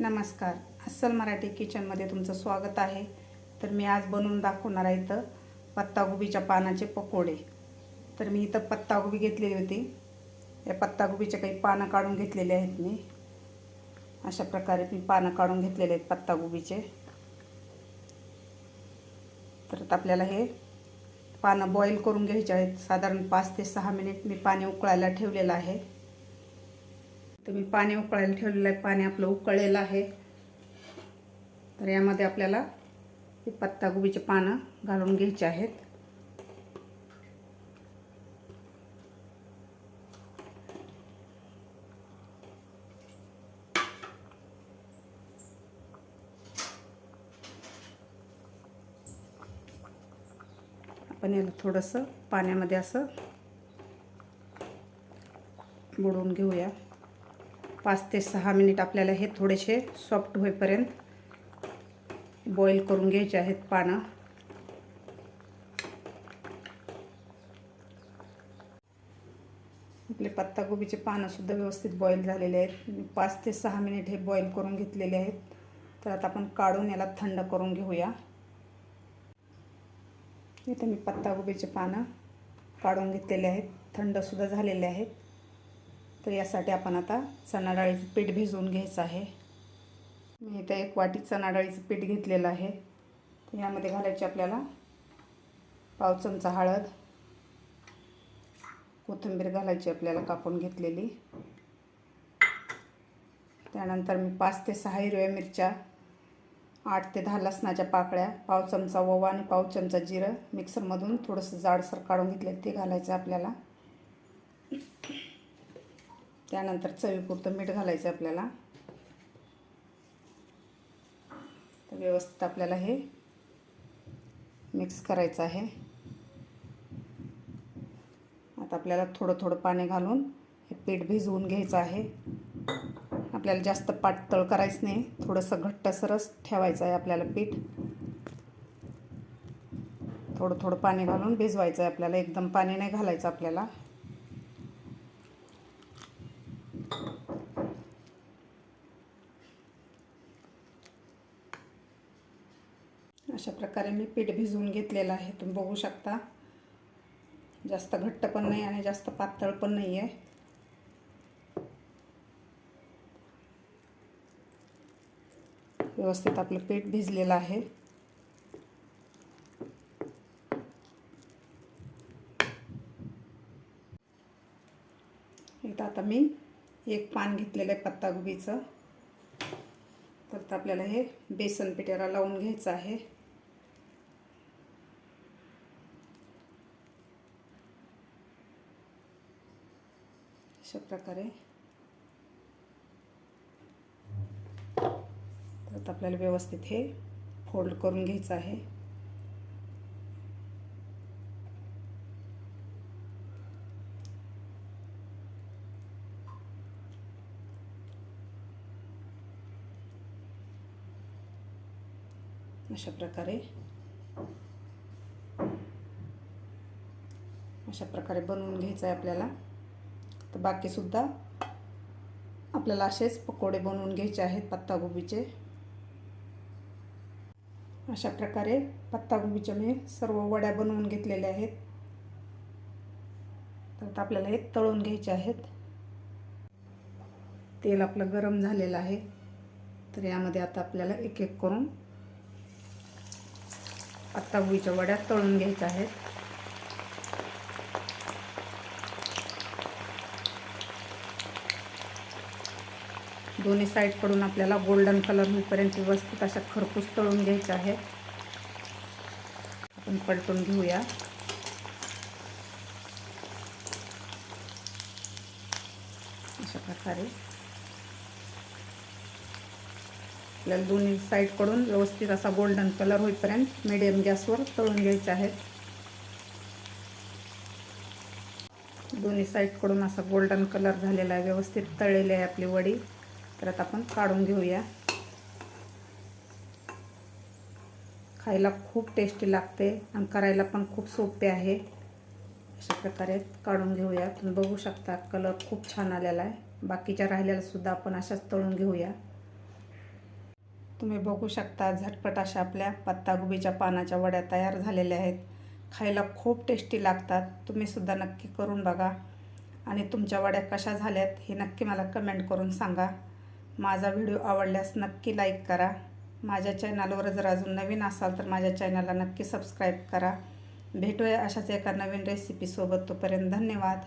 नमस्कार. अस्सल मराठी किचनमध्ये तुमचं स्वागत आहे. तर मी आज बनवून दाखवणार आहे इथं पत्तागोबीच्या पानाचे पकोडे. तर मी इथं पत्तागोबी घेतलेली होती. या पत्तागोबीचे काही पानं काढून घेतलेले आहेत मी. अशा प्रकारे मी पानं काढून घेतलेले आहेत पत्तागोबीचे. तर आपल्याला हे पानं बॉईल करून घ्यायचे आहेत. साधारण पाच ते सहा मिनिट मी पाणी उकळायला ठेवलेलं आहे. तर मी पाणी उकळायला ठेवलेलं आहे. पाणी आपलं उकळलेलं आहे. तर यामध्ये आपल्याला हे पत्तागोबीचे पानं घालून घ्यायचे आहेत. आपण याला थोडंसं पाण्यामध्ये असं बुडवून घेऊया. पाच ते सहा मिनिट आपल्याला हे थोडेसे सॉफ्ट होईपर्यंत बॉईल करून घ्यायचे आहेत पानं. आपले पत्तागोबीचे पानंसुद्धा व्यवस्थित बॉईल झालेले आहेत. पाच ते सहा मिनिट हे बॉईल करून घेतलेले आहेत. तर आता आपण काढून याला थंड करून घेऊया. इथे मी पत्तागोबीचे पानं काढून घेतलेले आहेत. थंडसुद्धा झालेले आहेत. तर यासाठी आपण आता चणा डाळीचं पीठ भिजवून घ्यायचं आहे. मी इथे एक वाटी चणा डाळीचं पीठ घेतलेलं आहे. यामध्ये घालायची आपल्याला पाव चमचा हळद कोथिंबीर घालायची आपल्याला कापून घेतलेली. त्यानंतर मी पाच ते सहा हिरव्या मिरच्या आठ ते दहा लसणाच्या पाकळ्या पाव चमचा ओवा आणि पाव चमचा जिरं मिक्सरमधून थोडंसं जाडसर काढून घेतले ते घालायचं आपल्याला. त्यानंतर चवीपुरतं मीठ घालायचं आपल्याला. तर व्यवस्थित आपल्याला हे मिक्स करायचं आहे. आता आपल्याला थोडं थोडं पाणी घालून हे पीठ भिजवून घ्यायचं आहे. आपल्याला जास्त पातळ करायचं नाही थोडंसं घट्टसरच ठेवायचं आहे आपल्याला पीठ. थोडं थोडं पाणी घालून भिजवायचं आहे आपल्याला एकदम पाणी नाही घालायचं आपल्याला. अशा प्रकारे मी पीठ भिजवून घेतलेलं आहे. तुम्ही बघू शकता. जास्त घट्ट पण नाही आणि जास्त पातळ पण नाही आहे. व्यवस्थित आपलं पीठ भिजलेलं आहे. इथं आता मी एक पान घेतलेलं आहे पत्तागोबीचं तर आपल्याला हे बेसन पिठ्याला लावून घ्यायचं आहे. अशा प्रकारे. तर आपल्याला व्यवस्थित हे फोल्ड करून घ्यायचं आहे. अशा प्रकारे. अशा प्रकारे बनवून घ्यायचं आहे आपल्याला. तर बाकीसुद्धा आपल्याला असेच पकोडे बनवून घ्यायचे आहेत पत्तागोबीचे. अशा प्रकारे पत्तागोबीच्या मी सर्व वड्या बनवून घेतलेल्या आहेत. तर आता आपल्याला हे तळून घ्यायचे आहेत. तेल आपलं गरम झालेलं आहे. तर यामध्ये आता आपल्याला एक एक करून पत्तागोबीच्या वड्या तळून घ्यायच्या आहेत. दोन्ही साईडकडून आपल्याला गोल्डन कलर होईपर्यंत व्यवस्थित अशा खरपूस तळून घ्यायच्या आहेत. आपण पलटून घेऊया. अशा प्रकारे. आपल्याला दोन्ही साईडकडून व्यवस्थित असा गोल्डन कलर होईपर्यंत मिडियम गॅसवर तळून घ्यायचे आहेत. दोन्ही साईडकडून असा गोल्डन कलर झालेला आहे. व्यवस्थित तळलेली आहे आपली वडी. तर आता आपण काढून घेऊया. खायला खूप टेस्टी लागते आणि करायला पण खूप सोपे आहे. अशा प्रकारे काढून घेऊया. तुम्ही बघू शकता कलर खूप छान आलेला आहे. बाकीच्या राहिलेला सुद्धा आपण अशाच तळून घेऊया. तुम्ही बघू शकता झटपट अशा आपल्या पत्तागोबीच्या पानाच्या वड्या तयार झालेल्या आहेत. खायला खूप टेस्टी लागतात. तुम्हीसुद्धा नक्की करून बघा. आणि तुमच्या वड्या कशा झाल्यात हे नक्की मला कमेंट करून सांगा. माझा व्हिडिओ आवडल्यास नक्की लाईक करा. माझ्या चॅनलवर जर अजून नवीन असाल तर माझ्या चॅनलला नक्की सबस्क्राईब करा. भेटूया अशाच एका नवीन रेसिपीसोबत तोपर्यंत धन्यवाद.